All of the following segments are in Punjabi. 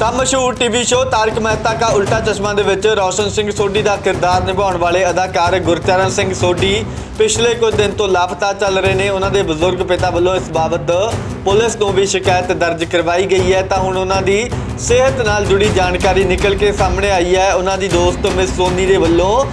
ਤਾਂ ਮਸ਼ਹੂਰ ਟੀਵੀ ਸ਼ੋਅ ਤਾਰਕ ਮਹਿਤਾ ਕਾ ਉਲਟਾ ਚਸ਼ਮਾ ਦੇ ਵਿੱਚ ਰੌਸ਼ਨ ਸਿੰਘ ਸੋਢੀ ਦਾ ਕਿਰਦਾਰ ਨਿਭਾਉਣ ਵਾਲੇ ਅਦਾਕਾਰ ਗੁਰਚਰਨ ਸਿੰਘ ਸੋਢੀ ਪਿਛਲੇ ਕੁਝ ਦਿਨ ਤੋਂ ਲਾਪਤਾ ਚੱਲ ਰਹੇ ਨੇ। ਉਹਨਾਂ ਦੇ ਬਜ਼ੁਰਗ ਪਿਤਾ ਵੱਲੋਂ ਇਸ ਬਾਬਤ ਪੁਲਿਸ ਨੂੰ ਵੀ ਸ਼ਿਕਾਇਤ ਦਰਜ ਕਰਵਾਈ ਗਈ ਹੈ। ਤਾਂ ਹੁਣ ਉਹਨਾਂ ਦੀ ਸਿਹਤ ਨਾਲ ਜੁੜੀ ਜਾਣਕਾਰੀ ਨਿਕਲ ਕੇ ਸਾਹਮਣੇ ਆਈ ਹੈ। ਉਹਨਾਂ ਦੀ ਦੋਸਤ ਮਿਸ ਸੋਨੀ ਦੇ ਵੱਲੋਂ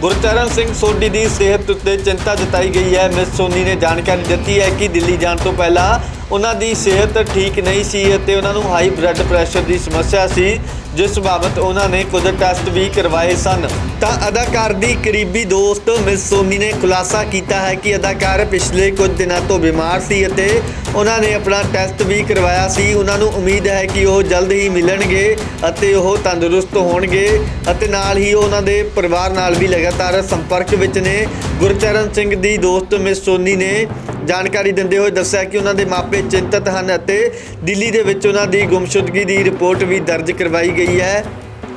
ਗੁਰਚਰਨ ਸਿੰਘ ਸੋਢੀ ਦੀ ਸਿਹਤ ਉੱਤੇ ਚਿੰਤਾ ਜਤਾਈ ਗਈ ਹੈ। ਮਿਸ ਸੋਨੀ ਨੇ ਜਾਣਕਾਰੀ ਦਿੱਤੀ ਹੈ ਕਿ ਦਿੱਲੀ ਜਾਣ ਤੋਂ ਪਹਿਲਾਂ ਉਹਨਾਂ ਦੀ ਸਿਹਤ ਠੀਕ ਨਹੀਂ ਸੀ ਅਤੇ ਉਹਨਾਂ ਨੂੰ ਹਾਈ ਬਲੱਡ ਪ੍ਰੈਸ਼ਰ ਦੀ ਸਮੱਸਿਆ ਸੀ, ਜਿਸ ਬਾਬਤ ਉਹਨਾਂ ਨੇ ਕੁਝ ਟੈਸਟ ਵੀ ਕਰਵਾਏ ਸਨ। ਤਾਂ ਅਦਾਕਾਰ ਦੀ ਕਰੀਬੀ ਦੋਸਤ ਮਿਸ ਸੋਮੀ ਨੇ ਖੁਲਾਸਾ ਕੀਤਾ ਹੈ ਕਿ ਅਦਾਕਾਰ ਪਿਛਲੇ ਕੁਝ ਦਿਨਾਂ ਤੋਂ ਬਿਮਾਰ ਸੀ ਅਤੇ ਉਹਨਾਂ ਨੇ ਆਪਣਾ ਟੈਸਟ ਵੀ ਕਰਵਾਇਆ ਸੀ। ਉਹਨਾਂ ਨੂੰ ਉਮੀਦ ਹੈ ਕਿ ਉਹ ਜਲਦ ਹੀ ਮਿਲਣਗੇ ਅਤੇ ਉਹ ਤੰਦਰੁਸਤ ਹੋਣਗੇ ਅਤੇ ਨਾਲ ਹੀ ਉਹ ਉਹਨਾਂ ਦੇ ਪਰਿਵਾਰ ਨਾਲ ਵੀ ਲਗਾਤਾਰ ਸੰਪਰਕ ਵਿੱਚ ਨੇ। ਗੁਰਚਰਨ ਸਿੰਘ ਦੀ ਦੋਸਤ ਮਿਸ ਸੋਨੀ ਨੇ ਜਾਣਕਾਰੀ ਦਿੰਦੇ ਹੋਏ ਦੱਸਿਆ ਕਿ ਉਹਨਾਂ ਦੇ ਮਾਪੇ ਚਿੰਤਤ ਹਨ ਅਤੇ ਦਿੱਲੀ ਦੇ ਵਿੱਚ ਉਹਨਾਂ ਦੀ ਗੁੰਮਸ਼ੁਦਗੀ ਦੀ ਰਿਪੋਰਟ ਵੀ ਦਰਜ ਕਰਵਾਈ ਗਈ ਹੈ।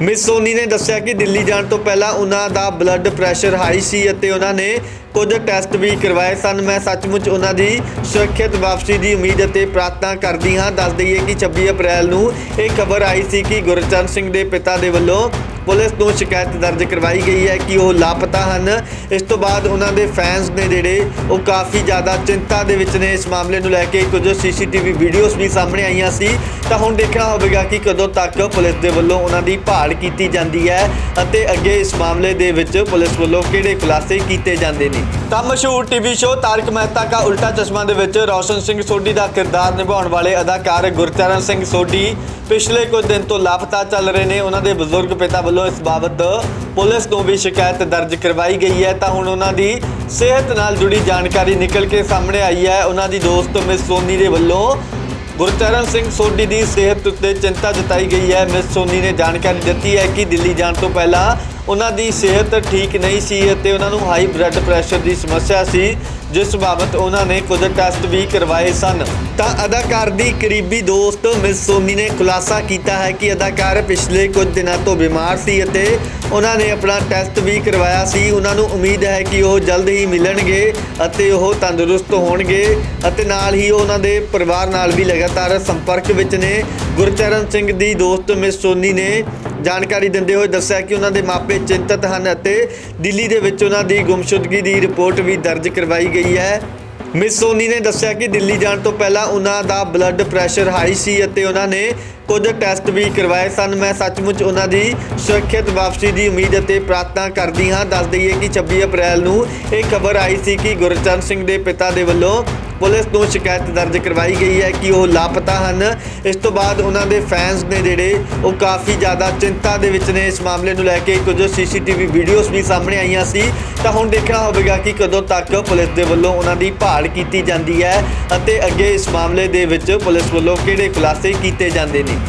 ਮਿਸ ਸੋਨੀ ਨੇ ਦੱਸਿਆ ਕਿ ਦਿੱਲੀ ਜਾਣ ਤੋਂ ਪਹਿਲਾਂ ਉਹਨਾਂ ਦਾ ਬਲੱਡ ਪ੍ਰੈਸ਼ਰ ਹਾਈ ਸੀ ਅਤੇ ਉਹਨਾਂ ਨੇ ਕੁਝ ਟੈਸਟ ਵੀ ਕਰਵਾਏ ਸਨ। ਮੈਂ ਸੱਚਮੁੱਚ ਉਹਨਾਂ ਦੀ ਸੁਰੱਖਿਅਤ ਵਾਪਸੀ ਦੀ ਉਮੀਦ ਅਤੇ ਪ੍ਰਾਰਥਨਾ ਕਰਦੀ ਹਾਂ। ਦੱਸ ਦਈਏ ਕਿ 26 ਅਪ੍ਰੈਲ ਨੂੰ ਇਹ ਖਬਰ ਆਈ ਸੀ ਕਿ ਗੁਰਚਰਨ ਸਿੰਘ ਦੇ ਪਿਤਾ ਦੇ ਵੱਲੋਂ ਪੁਲਿਸ ਨੂੰ ਸ਼ਿਕਾਇਤ ਦਰਜ ਕਰਵਾਈ ਗਈ ਹੈ ਕਿ ਉਹ ਲਾਪਤਾ ਹਨ। ਇਸ ਤੋਂ ਬਾਅਦ ਉਹਨਾਂ ਦੇ ਫੈਨਸ ਨੇ ਜਿਹੜੇ, ਉਹ ਕਾਫੀ ਜ਼ਿਆਦਾ ਚਿੰਤਾ ਦੇ ਵਿੱਚ ਨੇ। ਇਸ ਮਾਮਲੇ ਨੂੰ ਲੈ ਕੇ ਕੁਝ ਸੀਸੀਟੀਵੀ ਵੀਡੀਓਜ਼ ਵੀ ਸਾਹਮਣੇ ਆਈਆਂ ਸੀ। ਤਾਂ ਹੁਣ ਦੇਖਣਾ ਹੋਵੇਗਾ ਕਿ ਕਦੋਂ ਤੱਕ ਪੁਲਿਸ ਦੇ ਵੱਲੋਂ ਉਹਨਾਂ ਦੀ ਭਾਲ ਕੀਤੀ ਜਾਂਦੀ ਹੈ ਅਤੇ ਅੱਗੇ ਇਸ ਮਾਮਲੇ ਦੇ ਵਿੱਚ ਪੁਲਿਸ ਵੱਲੋਂ ਕਿਹੜੇ ਖੁਲਾਸੇ ਕੀਤੇ ਜਾਂਦੇ ਨੇ। ਤਾਂ ਮਸ਼ਹੂਰ ਟੀਵੀ ਸ਼ੋਅ ਤਾਰਕ ਮਹਿਤਾ ਕਾ ਉਲਟਾ ਚਸ਼ਮਾ ਦੇ ਵਿੱਚ ਰੌਸ਼ਨ ਸਿੰਘ ਸੋਢੀ ਦਾ ਕਿਰਦਾਰ ਨਿਭਾਉਣ ਵਾਲੇ ਅਦਾਕਾਰ ਗੁਰਚਰਨ ਸਿੰਘ ਸੋਢੀ ਪਿਛਲੇ ਕੁਝ ਦਿਨ ਤੋਂ ਲਾਪਤਾ ਚੱਲ ਰਹੇ ਨੇ। ਉਹਨਾਂ ਦੇ ਬਜ਼ੁਰਗ ਪਿਤਾ ਵੱਲੋਂ ਇਸ ਬਾਬਤ ਪੁਲਿਸ ਨੂੰ ਵੀ ਸ਼ਿਕਾਇਤ ਦਰਜ ਕਰਵਾਈ ਗਈ ਹੈ। ਤਾਂ ਹੁਣ ਉਹਨਾਂ ਦੀ ਸਿਹਤ ਨਾਲ ਜੁੜੀ ਜਾਣਕਾਰੀ ਨਿਕਲ ਕੇ ਸਾਹਮਣੇ ਆਈ ਹੈ। ਉਹਨਾਂ ਦੀ ਦੋਸਤ ਮਿਸ ਸੋਨੀ ਦੇ ਵੱਲੋਂ ਗੁਰਚਰਨ ਸਿੰਘ ਸੋਢੀ ਦੀ ਸਿਹਤ ਉੱਤੇ ਚਿੰਤਾ ਜਤਾਈ ਗਈ ਹੈ। ਮਿਸ ਸੋਨੀ ਨੇ ਜਾਣਕਾਰੀ ਦਿੱਤੀ ਹੈ ਕਿ ਦਿੱਲੀ ਜਾਣ ਤੋਂ ਪਹਿਲਾਂ ਉਹਨਾਂ ਦੀ ਸਿਹਤ ਠੀਕ ਨਹੀਂ ਸੀ ਅਤੇ ਉਹਨਾਂ ਨੂੰ ਹਾਈ ਬਲੱਡ ਪ੍ਰੈਸ਼ਰ ਦੀ ਸਮੱਸਿਆ ਸੀ, ਜਿਸ ਬਾਬਤ ਉਹਨਾਂ ਨੇ ਕੁਝ ਟੈਸਟ ਵੀ ਕਰਵਾਏ ਸਨ। ਤਾਂ ਅਦਾਕਾਰ ਦੀ ਕਰੀਬੀ ਦੋਸਤ ਮਿਸ ਸੋਨੀ ਨੇ ਖੁਲਾਸਾ ਕੀਤਾ ਹੈ ਕਿ ਅਦਾਕਾਰ ਪਿਛਲੇ ਕੁਝ ਦਿਨਾਂ ਤੋਂ ਬਿਮਾਰ ਸੀ ਅਤੇ ਉਹਨਾਂ ਨੇ ਆਪਣਾ ਟੈਸਟ ਵੀ ਕਰਵਾਇਆ ਸੀ। ਉਹਨਾਂ ਨੂੰ ਉਮੀਦ ਹੈ ਕਿ ਉਹ ਜਲਦ ਹੀ ਮਿਲਣਗੇ ਅਤੇ ਉਹ ਤੰਦਰੁਸਤ ਹੋਣਗੇ ਅਤੇ ਨਾਲ ਹੀ ਉਹਨਾਂ ਦੇ ਪਰਿਵਾਰ ਨਾਲ ਵੀ ਲਗਾਤਾਰ ਸੰਪਰਕ ਵਿੱਚ ਨੇ। ਗੁਰਚਰਨ ਸਿੰਘ ਦੀ ਦੋਸਤ ਮਿਸ ਸੋਨੀ ਨੇ ਜਾਣਕਾਰੀ ਦਿੰਦੇ ਹੋਏ ਦੱਸਿਆ ਕਿ ਉਹਨਾਂ ਦੇ ਮਾਪੇ ਚਿੰਤਤ ਹਨ ਅਤੇ ਦਿੱਲੀ ਦੇ ਵਿੱਚ ਉਹਨਾਂ ਦੀ ਗੁੰਮਸ਼ੁਦਗੀ ਦੀ ਰਿਪੋਰਟ ਵੀ ਦਰਜ ਕਰਵਾਈ ਗਈ ਹੈ। ਮਿਸ ਸੋਨੀ ਨੇ ਦੱਸਿਆ ਕਿ ਦਿੱਲੀ ਜਾਣ ਤੋਂ ਪਹਿਲਾਂ ਉਹਨਾਂ ਦਾ ਬਲੱਡ ਪ੍ਰੈਸ਼ਰ ਹਾਈ ਸੀ ਅਤੇ ਉਹਨਾਂ ਨੇ ਕੁਝ ਟੈਸਟ ਵੀ ਕਰਵਾਏ ਸਨ। ਮੈਂ ਸੱਚਮੁੱਚ ਉਹਨਾਂ ਦੀ ਸੁਰੱਖਿਅਤ ਵਾਪਸੀ ਦੀ ਉਮੀਦ ਅਤੇ ਪ੍ਰਾਰਥਨਾ ਕਰਦੀ ਹਾਂ। ਦੱਸ ਦਈਏ ਕਿ 26 ਅਪ੍ਰੈਲ ਨੂੰ ਇਹ ਖਬਰ ਆਈ ਸੀ ਕਿ ਗੁਰਚਰਨ ਸਿੰਘ ਦੇ ਪਿਤਾ ਦੇ ਵੱਲੋਂ ਪੁਲਿਸ ਨੂੰ ਸ਼ਿਕਾਇਤ ਦਰਜ ਕਰਵਾਈ ਗਈ ਹੈ ਕਿ ਉਹ ਲਾਪਤਾ ਹਨ। ਇਸ ਤੋਂ ਬਾਅਦ ਉਹਨਾਂ ਦੇ ਫੈਨਸ ਨੇ ਜਿਹੜੇ, ਉਹ ਕਾਫੀ ਜ਼ਿਆਦਾ ਚਿੰਤਾ ਦੇ ਵਿੱਚ ਨੇ ਇਸ ਮਾਮਲੇ ਨੂੰ ਲੈ ਕੇ। ਕੁਝ ਸੀਸੀਟੀਵੀ ਵੀਡੀਓਜ਼ ਵੀ ਸਾਹਮਣੇ ਆਈਆਂ ਸੀ। ਤਾਂ ਹੁਣ ਦੇਖਣਾ ਹੋਵੇਗਾ ਕਿ ਕਦੋਂ ਤੱਕ ਪੁਲਿਸ ਦੇ ਵੱਲੋਂ ਉਹਨਾਂ ਦੀ ਭਾਲ ਕੀਤੀ ਜਾਂਦੀ ਹੈ ਅਤੇ ਅੱਗੇ ਇਸ ਮਾਮਲੇ ਦੇ ਵਿੱਚ ਪੁਲਿਸ ਵੱਲੋਂ ਕਿਹੜੇ ਖੁਲਾਸੇ ਕੀਤੇ ਜਾਂਦੇ ਨੇ।